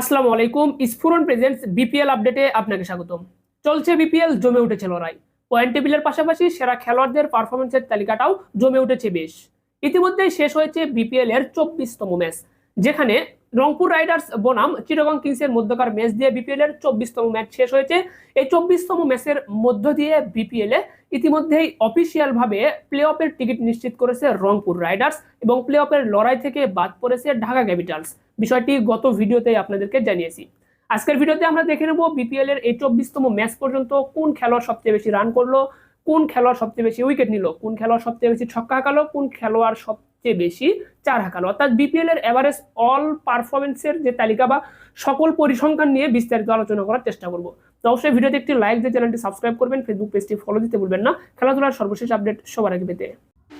আসসালামু আলাইকুম স্ফুরন presents BPL আপডেটে আপনাকে স্বাগতম। চলছে বিপিএল জমে উঠেছে লড়াই। পয়েন্ট টেবিলের পাশাপাশি সেরা খেলোয়াড়দের পারফরমেন্সের তালিকাটাও জমে উঠেছে বেশ। ইতিমধ্যেই শেষ হয়েছে বিপিএল এর চব্বিশতম ম্যাচ যেখানে রংপুর রাইডার্স বনাম চিটাগং কিংসের মধ্যকার ম্যাচ দিয়ে বিপিএল এর চব্বিশতম ম্যাচ শেষ হয়েছে। এই চব্বিশতম ম্যাচের মধ্য দিয়ে বিপিএল এ ইতিমধ্যেই অফিসিয়াল ভাবে প্লে অফের টিকিট নিশ্চিত করেছে রংপুর রাইডার্স এবং প্লে অফের লড়াই থেকে বাদ পড়েছে ঢাকা ক্যাপিটালস। বিষয়টি গত ভিডিওতে আপনাদেরকে জানিয়েছি। আজকের ভিডিওতে আমরা দেখে নেব বিপিএল এর এই চব্বিশতম ম্যাচ পর্যন্ত কোন খেলোয়াড় সবচেয়ে বেশি রান করল, কোন খেলোয়াড় সবচেয়ে বেশি উইকেট নিল, কোন খেলোয়াড় সবচেয়ে বেশি ছক্কা হাঁকালো, কোন খেলোয়াড় সবচেয়ে বেশি চার হাঁকালো। অর্থাৎ বিপিএল এর এভারেজ অল পারফরমেন্সের যে তালিকা বা সকল পরিসংখ্যান নিয়ে বিস্তারিত আলোচনা করার চেষ্টা করব। তো অবশ্যই ভিডিওতে একটি লাইক দিয়ে চ্যানেলটি সাবস্ক্রাইব করবেন ফেসবুক পেজটি ফলো দিতে ভুলবেন না। খেলাধুলার সর্বশেষ আপডেট সবার আগে পেতে।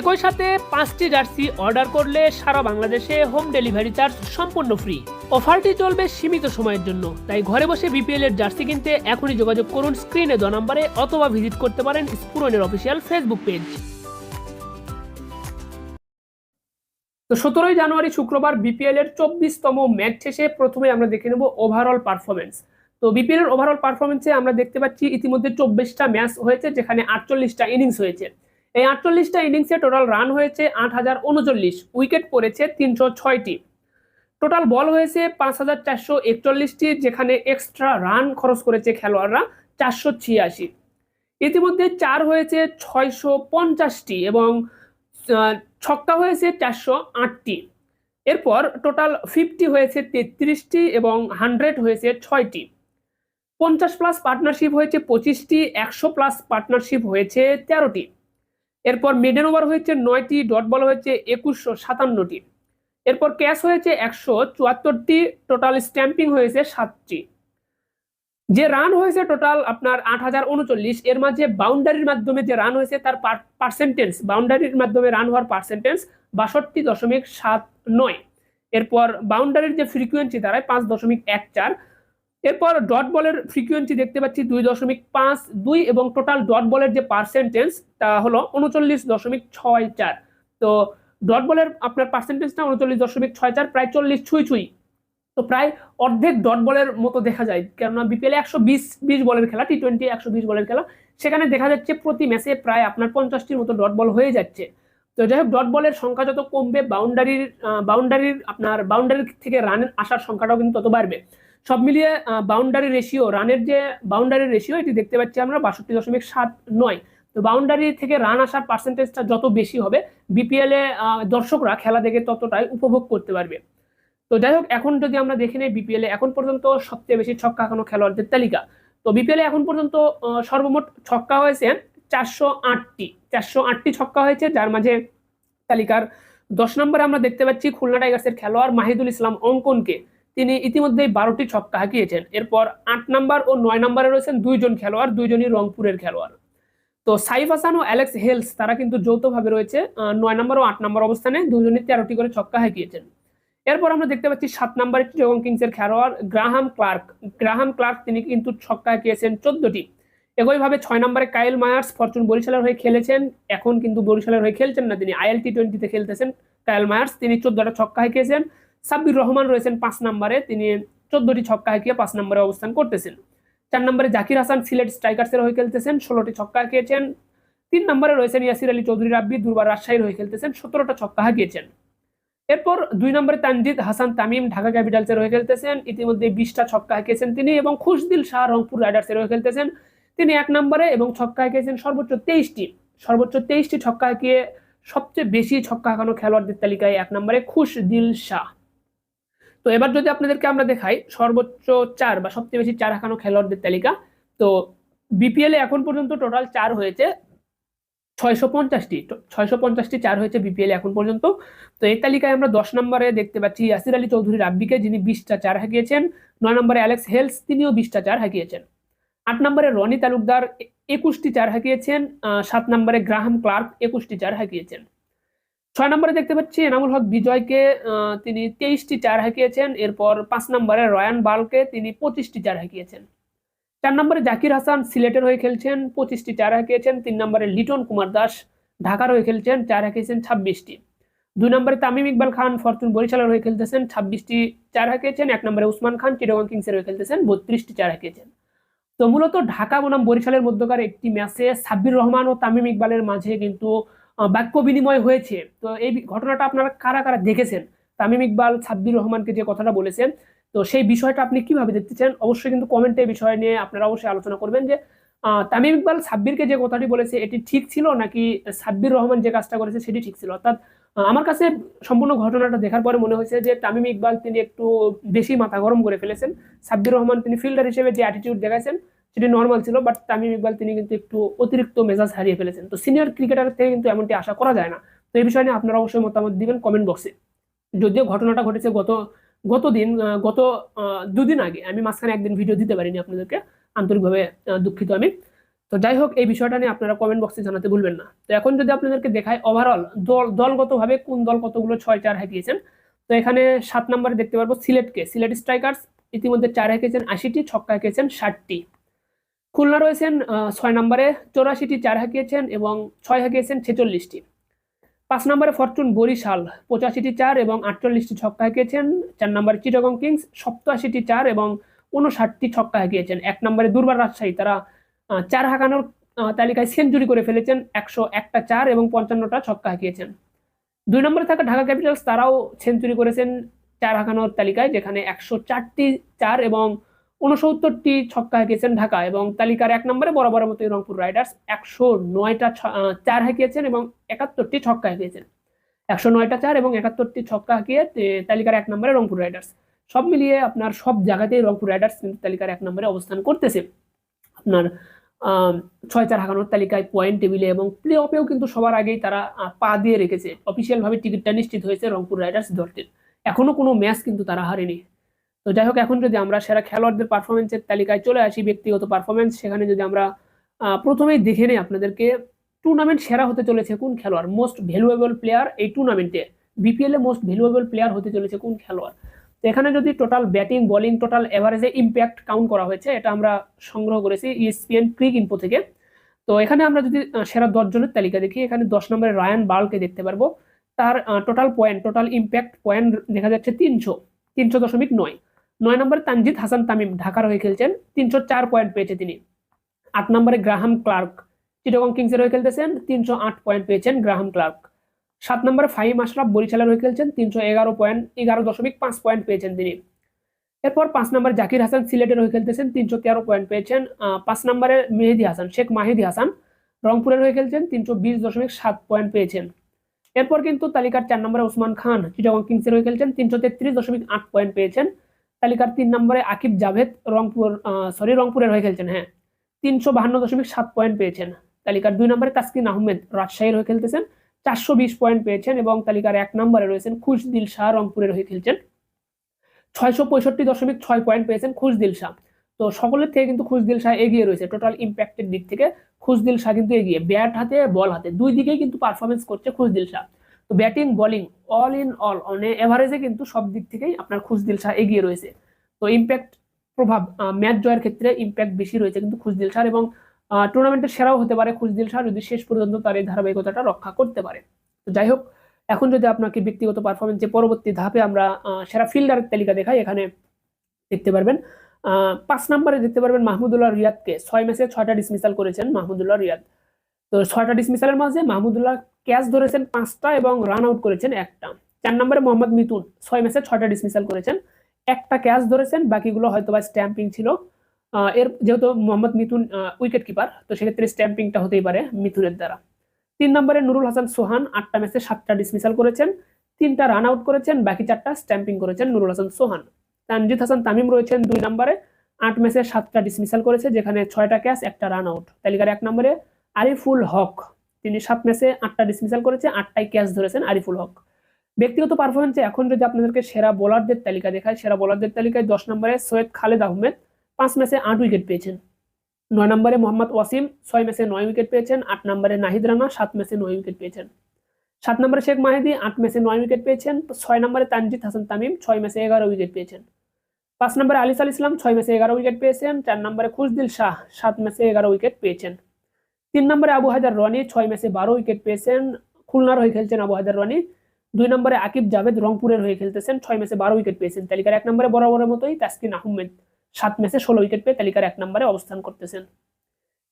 একই সাথে পাঁচটি জার্সি অর্ডার করলে সারা বাংলাদেশে হোম ডেলিভারি চার্জ সম্পূর্ণ ফ্রি। অফারটি চলবে সীমিত সময়ের জন্য, তাই ঘরে বসে বিপিএল এর জার্সি কিনতে এখনই যোগাযোগ করুন স্ক্রিনে দ নম্বরে অথবা ভিজিট করতে পারেন স্পুরনের অফিসিয়াল ফেসবুক পেজ। তো সতেরোই জানুয়ারি শুক্রবার বিপিএল এর চব্বিশতম ম্যাচ শেষে প্রথমে আমরা দেখে নেব ওভারঅল পারফরমেন্স তো বিপিএল এর ওভারঅল পারফরমেন্সে আমরা দেখতে পাচ্ছি ইতিমধ্যে চব্বিশটা ম্যাচ হয়েছে, যেখানে আটচল্লিশটা ইনিংস হয়েছে। এই আটচল্লিশটা ইনিংসে টোটাল রান হয়েছে আট হাজার উনচল্লিশ, উইকেট পড়েছে তিনশো ছয়টি। টোটাল বল হয়েছে পাঁচ হাজার চারশো একচল্লিশটি, যেখানে এক্সট্রা রান খরচ করেছে খেলোয়াড়রা চারশো ছিয়াশি। ইতিমধ্যে চার হয়েছে ছয়শো পঞ্চাশটি এবং ছক্কা হয়েছে চারশো আটটি। এরপর টোটাল ফিফটি হয়েছে তেত্রিশটি এবং হান্ড্রেড হয়েছে ছয়টি। পঞ্চাশ প্লাস পার্টনারশিপ হয়েছে পঁচিশটি, একশো প্লাস পার্টনারশিপ হয়েছে তেরোটি। এরপর মিডেন ওভার হয়েছে নয়টি ডট বল হয়েছে একুশশো সাতান্নটি। এরপর ক্যাশ হয়েছে একশো চুয়াত্তরটি টোটাল স্ট্যাম্পিং হয়েছে সাতটি। যে রান হয়েছে টোটাল আপনার আট হাজার উনচল্লিশ, এর মাঝে বাউন্ডারির মাধ্যমে যে রান হয়েছে তার পার্সেন্টেজ বাউন্ডারির মাধ্যমে রান হওয়ার পার্সেন্টেজ বাষট্টি দশমিক সাত নয়। এরপর বাউন্ডারির যে ফ্রিকুয়েন্সি দাঁড়ায় পাঁচ দশমিক এক চার এরপর ডট বলের ফ্রিকুয়েন্সি দেখতে পাচ্ছি দুই দশমিক পাঁচ দুই এবং টোটাল ডট বলের যে পার্সেন্টেজ তা হলো উনচল্লিশ দশমিক ছয় চার। তো ডট বলের আপনার পার্সেন্টেজটা উনচল্লিশ দশমিক ছয় চার, প্রায় চল্লিশ ছুঁই ছুঁই। তো প্রায় অর্ধেক ডট বলের মতো দেখা যায়। কেননা বিপিএল একশো বিশ বিশ বলের খেলা টি টোয়েন্টি একশো বিশ বলের খেলা। সেখানে দেখা যাচ্ছে প্রতি ম্যাচে প্রায় আপনার পঞ্চাশটির মতো ডট বল হয়ে যাচ্ছে। তো যাই হোক ডট বলের সংখ্যা যত কমবে বাউন্ডারির বাউন্ডারির আপনার বাউন্ডারির থেকে রানের আসার সংখ্যাটাও কিন্তু তত বাড়বে। সব মিলিয়ে বাউন্ডারি রেশিও রানের যে বাউন্ডারি রেশিও এটি দেখতে পাচ্ছি আমরা বাষট্টি দশমিক সাত নয়। তো বাউন্ডারি থেকে রান আসার পার্সেন্টেজটা যত বেশি হবে বিপিএল দর্শকরা খেলা দেখে ততটাই উপভোগ করতে পারবে। তো যাই হোক, এখন যদি আমরা দেখে নিই বিপিএল এখন পর্যন্ত সবচেয়ে বেশি ছক্কা হাঁকানো খেলোয়াড়দের তালিকা। তো বিপিএল এখন পর্যন্ত সর্বমোট ছক্কা হয়েছে চারশো আটটি চারশো আটটি ছক্কা হয়েছে, যার মাঝে তালিকার দশ নম্বরে আমরা দেখতে পাচ্ছি খুলনা টাইগার্সের খেলোয়াড় মাহিদুল ইসলাম অঙ্কনকে। তিনি ইতিমধ্যেই বারোটি ছক্কা হাঁকিয়েছেন। এরপর আট নাম্বার ও নয় নম্বরে রয়েছেন দুইজন খেলোয়াড়, দুইজনই রংপুরের খেলোয়াড়। তো সাইফ হাসান ও অ্যালেক্স হেলস, তারা কিন্তু যৌথভাবে রয়েছে নয় নম্বর ও আট নম্বর অবস্থানে দুজনই তেরোটি করে ছক্কা হাঁকিয়েছেন। এরপর আমরা দেখতে পাচ্ছি সাত নম্বরে চিটাগং কিংসের খেলোয়াড় গ্রাহাম ক্লার্ক। গ্রাহাম ক্লার্ক, তিনি কিন্তু ছক্কা হাঁকিয়েছেন চোদ্দটি। একইভাবে ছয় নম্বরে কাইল মায়ার্স, ফরচুন বরিশালের হয়ে খেলেছেন, এখন কিন্তু বরিশালের হয়ে খেলছেন না তিনি। আইএল টি টোয়েন্টিতে খেলতেছেন কাইল মায়ার্স, তিনি চোদ্দটা ছক্কা হাঁকিয়েছেন। সাব্বির রহমান রয়েছেন পাঁচ নম্বরে, তিনি চোদ্দটি ছক্কা হাঁকিয়ে পাঁচ নম্বরে অবস্থান করতেছেন। চার নম্বরে জাকির হাসান সিলেট স্ট্রাইকার্সের হয়ে খেলতেছেন, ষোলোটি ছক্কা হাঁকিয়েছেন। তিন নম্বরে রয়েছেন ইয়াসির আলী চৌধুরী রাব্বি, দুর্বার রাজশাহীর হয়ে খেলতেছেন, সতেরোটা ছক্কা হাঁকিয়েছেন। এরপর দুই নম্বরে তানজিদ হাসান তামিম ঢাকা ক্যাপিটালসের হয়ে খেলতেছেন, ইতিমধ্যে বিশটা ছক্কা হাঁকিয়েছেন তিনি এবং খুশদিল শাহ রংপুর রাইডার্সের হয়ে খেলতেছেন। তিনি এক নম্বরে এবং ছক্কা হাঁকিয়েছেন সর্বোচ্চ তেইশটি। সর্বোচ্চ তেইশটি ছক্কা হাঁকিয়ে সবচেয়ে বেশি ছক্কা হাঁকানো খেলোয়াড়দের তালিকায় এক নম্বরে খুশদিল শাহ। তো এবার যদি আপনাদেরকে আমরা দেখাই সর্বোচ্চ চার বা সবচেয়ে বেশি চার হাঁকানো খেলোয়াড়দের তালিকা, তো বিপিএল এখন পর্যন্ত টোটাল চার হয়েছে ছয়শো পঞ্চাশটি ছয়শো পঞ্চাশটি চার হয়েছে বিপিএল এখন পর্যন্ত। তো এই তালিকায় আমরা দশ নম্বরে দেখতে পাচ্ছি ইয়াসির আলী চৌধুরী রাব্বিকে, যিনি বিশটা চার হাঁকিয়েছেন। নয় নম্বরে অ্যালেক্স হেলস, তিনিও বিশটা চার হাঁকিয়েছেন। আট নম্বরে রনি তালুকদার একুশটি চার হাঁকিয়েছেন। সাত নম্বরে গ্রাহাম ক্লার্ক একুশটি চার হাঁকিয়েছেন। ছয় নম্বরে দেখতে পাচ্ছি এনামুল হক বিজয়কে তিনি তেইশটি চার হাঁকিয়েছেন। এরপর পাঁচ নম্বরে রয়ান বালকে তিনি পঁচিশটি চার হাঁকিয়েছেন। চার নম্বরে জাকির হাসান সিলেটের হয়ে খেলছেন, পঁচিশটি চার হাঁকিয়েছেন। তিন নম্বরে লিটন কুমার দাস ঢাকার হয়ে খেলছেন, চার হাঁকিয়েছেন, ছাব্বিশটি। দুই নম্বরে তামিম ইকবাল খান ফরচুন বরিশালের হয়ে খেলতেছেন, ছাব্বিশটি চার হাঁকিয়েছেন। এক নম্বরে উসমান খান চিটাগং কিংসের হয়ে খেলতেছেন, বত্রিশটি চার হাঁকিয়েছেন। তো মূলত ঢাকা বনাম বরিশালের মধ্যকার একটি ম্যাচে সাব্বির রহমান ও তামিম ইকবালের মাঝে কিন্তু বাক্য বিনিময় হয়েছে। তো এই ঘটনাটা আপনারা কারা কারা দেখেছেন? তামিম ইকবাল, সাব্বির রহমানকে যে কথাটা বলেছেন, তো সেই বিষয়টা আপনি কীভাবে দেখতে চান? অবশ্যই কিন্তু কমেন্টে বিষয় নিয়ে আপনারা অবশ্যই আলোচনা করবেন যে তামিম ইকবাল সাব্বিরকে যে কথাটি বলেছে, এটি ঠিক ছিল নাকি সাব্বির রহমান যে কাজটা করেছে, সেটি ঠিক ছিল? অর্থাৎ আমার কাছে সম্পূর্ণ ঘটনাটা দেখার পরে মনে হয়েছে যে, তামিম ইকবাল তিনি একটু বেশি মাথা গরম করে ফেলেছেন। সাব্বির রহমান তিনি ফিল্ডার হিসেবে যে অ্যাটিটিউড দেখাইছেন সেটি নর্মাল ছিল বাট তামিম ইকবাল তিনি কিন্তু একটু অতিরিক্ত মেজাজ হারিয়ে ফেলেছেন। তো সিনিয়র ক্রিকেটার থেকে কিন্তু এমনটি আশা করা যায় না। তো এই বিষয় নিয়ে আপনারা অবশ্যই মতামত দিবেন কমেন্ট বক্সে যদিও ঘটনাটা ঘটেছে গত গত দিন গত দুদিন আগে, আমি মাঝখানে একদিন ভিডিও দিতে পারিনি আপনাদেরকে, আন্তরিকভাবে দুঃখিত আমি। তো যাই হোক, এই বিষয়টা নিয়ে আপনারা কমেন্ট বক্সে জানাতে ভুলবেন না। তো এখন যদি আপনাদেরকে দেখায় ওভারঅল দল, দলগতভাবে কোন দল কতগুলো ছয় চার হাঁকিয়েছেন, তো এখানে সাত নম্বরে দেখতে পারব সিলেটকে। সিলেট স্ট্রাইকার্স ইতিমধ্যে চার হাঁকিয়েছেন, আশিটি, ছক্কা হাঁকিয়েছেন, ষাটটি। খুলনা রয়েছেন ছয় নম্বরে, চৌরাশিটি, চার হাঁকিয়েছেন এবং ছয় হাঁকিয়েছেন ছেচল্লিশটি। পাঁচ নম্বরে ফরচুন বরিশাল, পঁচাশিটি চার এবং আটচল্লিশটি ছক্কা হাঁকিয়েছেন। চার নম্বরে চিটাগং কিংস, সপ্তাশিটি চার এবং উনষাটটি ছক্কা হাঁকিয়েছেন। এক নম্বরে দুর্বার রাজশাহী, তারা চার হাঁকানোর তালিকায় সেঞ্চুরি করে ফেলেছেন, একশো একটা চার এবং পঞ্চান্নটা ছক্কা হাঁকিয়েছেন। দুই নম্বরে থাকা ঢাকা ক্যাপিটালস, তারাও সেঞ্চুরি করেছেন চার হাঁকানোর তালিকায়, যেখানে একশো চারটি চার এবং উনসত্তরটি ছক্কা হাঁকিয়েছেন ঢাকা এবং তালিকার এক নম্বরে বরাবরের মতোই রংপুর রাইডার্স একশো নয়টা চার হাঁকিয়েছেন এবং একাত্তরটি ছক্কা হাঁকিয়েছেন। একশো নয়টা চার এবং একাত্তরটি ছক্কা হাঁকিয়ে তালিকার এক নম্বরে রংপুর রাইডার্স। সব মিলিয়ে আপনার সব জায়গাতেই রংপুর রাইডার্স কিন্তু তালিকার এক নম্বরে অবস্থান করতেছে। আপনার ছয় চার হাঁকানোর তালিকায় পয়েন্ট টেবিলে এবং প্লে অফেও কিন্তু সবার আগেই তারা পা দিয়ে রেখেছে। অফিসিয়াল ভাবে টিকিটটা নিশ্চিত হয়েছে রংপুর রাইডার্স দলটির এখনও কোনো ম্যাচ কিন্তু তারা হারেনি। তো যাই হোক, এখন যদি আমরা সেরা খেলোয়াড়দের পারফরমেন্সের তালিকায় চলে আসি, ব্যক্তিগত পারফরমেন্স সেখানে যদি আমরা প্রথমেই দেখে নিই আপনাদেরকে টুর্নামেন্ট সেরা হতে চলেছে কোন খেলোয়াড়? মোস্ট ভ্যালুয়েবল প্লেয়ার এই টুর্নামেন্টে বিপিএল মোস্ট ভ্যালুয়েবল প্লেয়ার হতে চলেছে কোন খেলোয়াড়? তো এখানে যদি টোটাল ব্যাটিং বোলিং টোটাল এভারেজে ইম্প্যাক্ট কাউন্ট করা হয়েছে, এটা আমরা সংগ্রহ করেছি ইএসপিএন ক্রিক ইনফো থেকে। তো এখানে আমরা যদি সেরা দশজনের তালিকা দেখি, এখানে দশ নম্বরে রায়ান বার্লকে দেখতে পারব। তার total point total impact point দেখা যাচ্ছে তিনশো তিনশো দশমিক নয়। নয় নম্বরে তানজিদ হাসান তামিম, ঢাকার হয়ে খেলছেন তিনশো চার পয়েন্ট পেয়েছে তিনি। আট নম্বরে গ্রাহাম ক্লার্ক, চিটাগং কিংসের হয়ে খেলতেছেন তিনশো আট পয়েন্ট পেয়েছেন গ্রাহাম ক্লার্ক। সাত নম্বরে ফাহিম আশরাফ বরিশালের হয়ে খেলছেন তিনশো এগারো পয়েন্ট এগারো দশমিক পাঁচ পয়েন্ট পেয়েছেন তিনি। এরপর পাঁচ নম্বর জাকির হাসান সিলেটের হয়ে খেলতেছেন তিনশো তেরো পয়েন্ট পেয়েছেন পাঁচ নম্বরে মেহেদি হাসান, শেখ মাহেদি হাসান রংপুরের হয়ে খেলছেন তিনশো বিশ দশমিক সাত পয়েন্ট পেয়েছেন। এরপর কিন্তু তালিকার চার নম্বরে ওসমান খান, চিটাগং কিংসের হয়ে খেলছেন তিনশো তেত্রিশ দশমিক আট পয়েন্ট পেয়েছেন তালিকার তিন নম্বরে আকিব জাভেদ রংপুর সরি রংপুরের হয়ে খেলছেন হ্যাঁ। তিনশো বাহান্ন দশমিক সাত পয়েন্ট পেয়েছেন। তালিকার দুই নম্বরে তাসকিন আহমেদ রাজশাহীর হয়ে খেলতেছেন। চারশো বিশ পয়েন্ট পেয়েছেন এবং তালিকার এক নম্বরে রয়েছেন খুশদিল শাহ রংপুরের হয়ে খেলছেন। ছয়শো পঁয়ষট্টি দশমিক ছয় পয়েন্ট পেয়েছেন খুশদিল শাহ। তো সকলের থেকে কিন্তু খুশদিল শাহ এগিয়ে রয়েছে টোটাল ইম্প্যাক্টের দিক থেকে। খুশদিল শাহ কিন্তু এগিয়ে ব্যাট হাতে বল হাতে, দুই দিকেই কিন্তু পারফরমেন্স করছে খুশদিল শাহ। তো batting, bowling all in all মানে এভারেজে কিন্তু সব দিক থেকেই আপনার খুশদিল শাহ এগিয়ে রয়েছে। তো ইম্প্যাক্ট প্রভাব ম্যাচ জয়ের ক্ষেত্রে ইম্প্যাক্ট বেশি রয়েছে কিন্তু খুশদিল শাহ এবং টুর্নামেন্টের সেরাও হতে পারে খুশদিল শাহ যদি শেষ পর্যন্ত তার এই ধারাবাহিকতাটা রক্ষা করতে পারে। তো যাই হোক, এখন যদি আপনাকে ব্যক্তিগত পারফরমেন্সে পরবর্তী ধাপে আমরা সেরা ফিল্ডারের তালিকা দেখাই, এখানে দেখতে পারবেন পাঁচ নম্বরে দেখতে পারবেন মাহমুদুল্লাহ রিয়াদকে। ছয় ম্যাচে ছয়টা ডিসমিসাল করেছেন মাহমুদুল্লাহ রিয়াদ। তো ছয়টা ডিসমিসালের মাঝে মাহমুদুল্লাহ ক্যাচ ধরেছেন পাঁচটা এবং রান আউট করেছেন একটা। চার নম্বরে মোহাম্মদ মিতুন ছয় ম্যাচে ছয়টা ডিসমিসাল করেছেন। একটা ক্যাচ ধরেছেন, বাকিগুলো হয়তো বা স্ট্যাম্পিং ছিল। এর যেহেতু মোহাম্মদ মিতুন উইকেট কিপার তো সেক্ষেত্রে স্ট্যাম্পিংটা হতেই পারে মিথুনের দ্বারা। তিন নম্বরে নুরুল হাসান সোহান, আটটা ম্যাচে সাতটা ডিসমিসাল করেছেন। তিনটা রান আউট করেছেন, বাকি চারটা স্ট্যাম্পিং করেছেন নুরুল হাসান সোহান। তানজিদ হাসান তামিম রয়েছেন দুই নম্বরে, আট ম্যাচে সাতটা ডিসমিসাল করেছে, যেখানে ছয়টা ক্যাচ, একটা রান আউট তালিকার এক নম্বরে আরিফুল হক। তিনি সাত ম্যাচে আটটা ডিসমিসাল করেছে আটটাই ক্যাচ ধরেছেন আরিফুল হক। ব্যক্তিগত পারফরমেন্সে এখন যদি আপনাদেরকে সেরা বোলারদের তালিকা দেখায় সেরা বোলারদের তালিকায় দশ নম্বরে সৈয়দ খালেদ আহমেদ, পাঁচ ম্যাচে আট উইকেট পেয়েছেন। নয় নম্বরে মোহাম্মদ ওয়াসিম, ছয় ম্যাচে নয় উইকেট পেয়েছেন, আট নম্বরে নাহিদ রানা, সাত ম্যাচে নয় উইকেট পেয়েছেন। সাত নম্বরে শেখ মাহিদি, আট ম্যাচে নয় উইকেট পেয়েছেন, ছয় নম্বরে তানজিদ হাসান তামিম, ছয় ম্যাচে এগারো উইকেট পেয়েছেন। পাঁচ নম্বরে আলিস আল ইসলাম, ছয় ম্যাচে এগারো উইকেট পেয়েছেন, চার নম্বরে খুশদিল শাহ, সাত ম্যাচে এগারো উইকেট পেয়েছেন। তিন নম্বরে আবু হাজার রনি, ছয় ম্যাচে বারো উইকেট পেয়েছেন। খুলনার হয়ে খেলছেন আবু হাজার রনি। দুই নম্বরে আকিব জাভেদ রংপুরের হয়ে খেলতেছেন, ছয় ম্যাচে বারো উইকেট পেয়েছেন। তালিকার এক নম্বরে বরাবরের মতোই তাসকিন আহমেদ, সাত ম্যাচে ষোলো উইকেট পেয়ে তালিকার এক নম্বরে অবস্থান করতেছেন।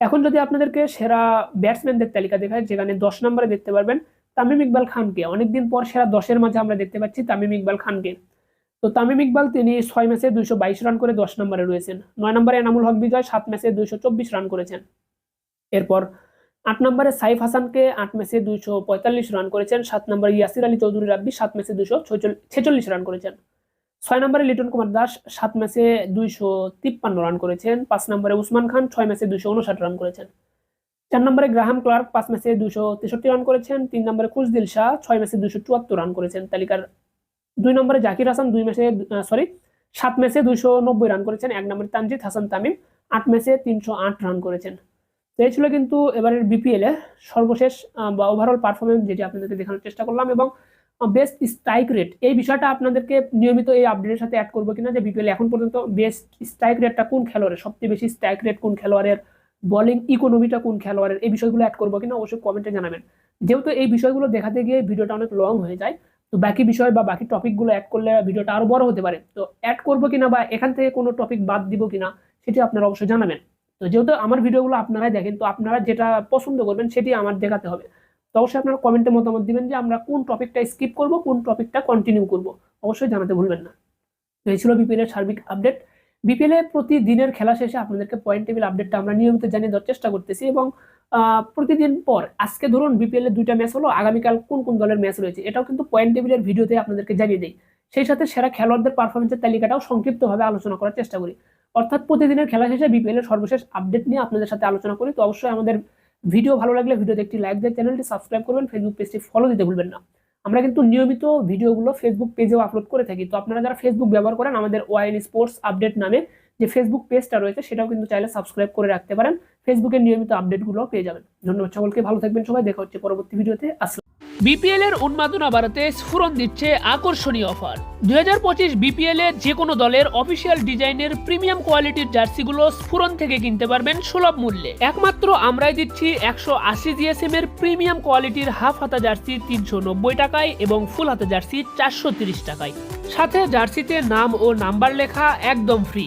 এখন যদি আপনাদেরকে সেরা ব্যাটসম্যানদের তালিকা দেখায়, যেখানে দশ নম্বরে দেখতে পারবেন তামিম ইকবাল খানকে। অনেকদিন পর সেরা দশের মাঝে আমরা দেখতে পাচ্ছি তামিম ইকবাল খানকে। তো তামিম ইকবাল, তিনি ছয় ম্যাচে দুইশো বাইশ রান করে দশ নম্বরে রয়েছেন। নয় নম্বরে এনামুল হক বিজয়, সাত ম্যাচে দুইশো চব্বিশ রান করেছেন। এরপর আট নম্বরে সাইফ হাসানকে আট ম্যাচে দুইশো পঁয়তাল্লিশ রান করেছেন। সাত নম্বরে ইয়াসির আলী চৌধুরী রাব্বি সাত ম্যাচে দুইশো ছেচল্লিশ রান করেছেন। ছয় নম্বরে লিটন কুমার দাস সাত ম্যাচে দুইশো তিপ্পান্ন রান করেছেন। পাঁচ নম্বরে উসমান খান ছয় ম্যাচে দুইশো উনষাট রান করেছেন। চার নম্বরে গ্রাহাম ক্লার্ক পাঁচ ম্যাচে দুইশো তেষট্টি রান করেছেন। তিন নম্বরে খুশদিল শাহ ছয় ম্যাচে দুইশো চুয়াত্তর রান করেছেন। তালিকার দুই নম্বরে জাকির হাসান দুই ম্যাচে সরি সাত ম্যাচে দুইশো নব্বই রান করেছেন। এক নম্বরে তানজিদ হাসান তামিম আট ম্যাচে তিনশো আট রান করেছেন। তো এই ছিল কিন্তু এবারের বিপিএল সর্বশেষ বা ওভারঅল পারফরমেন্স যেটি আপনাদেরকে দেখানোর চেষ্টা করলাম এবং বেস্ট স্ট্রাইক রেট এই বিষয়টা আপনাদেরকে নিয়মিত এই আপডেটের সাথে অ্যাড করব কিনা যে বিপিএল এখন পর্যন্ত বেস্ট স্ট্রাইক রেটটা কোন খেলোয়াড়ের, সবচেয়ে বেশি স্ট্রাইক রেট কোন খেলোয়াড়ের বোলিং ইকোনমিটা কোন খেলোয়াড়ের, এই বিষয়গুলো অ্যাড করব কিনা অবশ্যই কমেন্টে জানাবেন। যেহেতু এই বিষয়গুলো দেখাতে গিয়ে ভিডিওটা অনেক লং হয়ে যায়, তো বাকি বিষয় বা বাকি টপিকগুলো অ্যাড করলে ভিডিওটা আরও বড় হতে পারে। তো অ্যাড করব কিনা বা এখান থেকে কোনো টপিক বাদ দিব কিনা, সেটি আপনারা অবশ্যই জানাবেন। তো যেহেতু আমার ভিডিওগুলো আপনারাই দেখেন, তো আপনারা যেটা পছন্দ করবেন সেটি আমার দেখাতে হবে। তো অবশ্যই আপনারা কমেন্টে মতামত দিবেন যে আমরা কোন টপিকটা স্কিপ করব, কোন টপিকটা কন্টিনিউ করব। অবশ্যই জানাতে ভুলবেন না। তো এই ছিল বিপিএল এর সার্বিক আপডেট বিপিএল প্রতিদিনের খেলা শেষে আপনাদেরকে পয়েন্ট টেবিল আপডেটটা আমরা নিয়মিত জানিয়ে দেওয়ার চেষ্টা করতেছি এবং প্রতিদিন পর, আজকে ধরুন বিপিএল দুইটা ম্যাচ হলো, আগামীকাল কোন কোন দলের ম্যাচ রয়েছে, এটাও কিন্তু পয়েন্ট টেবিলের ভিডিওতে আপনাদেরকে জানিয়ে দেই। সেই সাথে সেরা খেলোয়াড়দের পারফরমেন্সের তালিকাটাও সংক্ষিপ্তভাবে আলোচনা করার চেষ্টা করি। অর্থাৎ প্রতিদিনের খেলা শেষে বিপিএল এর সর্বশেষ আপডেট নিয়ে আপনাদের সাথে আলোচনা করি। তো অবশ্যই আমাদের ভিডিও ভালো লাগলে ভিডিওতে একটি লাইক দিয়ে চ্যানেলটি সাবস্ক্রাইব করবেন ফেসবুক পেজটি ফলো দিতে ভুলবেন না। আমরা কিন্তু নিয়মিত ভিডিওগুলো ফেসবুক পেজেও আপলোড করে থাকি। তো আপনারা যারা ফেসবুক ব্যবহার করেন, আমাদের ওয়াইন স্পোর্টস আপডেট নামে যে ফেসবুক পেজটা রয়েছে, সেটাও কিন্তু চাইলে সাবস্ক্রাইব করে রাখতে পারেন। ফেসবুকের নিয়মিত আপডেটগুলো পেয়ে যাবেন। ধন্যবাদ সকলকে, ভালো থাকবেন সবাই। দেখা হচ্ছে পরবর্তী ভিডিওতে। আসলাম বিপিএল এর উন্মাদনা বাড়াতে স্ফুরন দিচ্ছে আকর্ষণীয় অফার। দুই হাজার পঁচিশ বিপিএল এর যে কোনো দলের অফিসিয়াল ডিজাইনের প্রিমিয়াম কোয়ালিটির জার্সিগুলো স্ফুরন থেকে কিনতে পারবেন সুলভ মূল্যে। একমাত্র আমরাই দিচ্ছি একশো আশি জিএসএম এর প্রিমিয়াম কোয়ালিটির হাফ হাতা জার্সি তিনশো নব্বই টাকায় এবং ফুল হাতা জার্সি চারশো তিরিশ টাকায়। সাথে জার্সিতে নাম ও নাম্বার লেখা একদম ফ্রি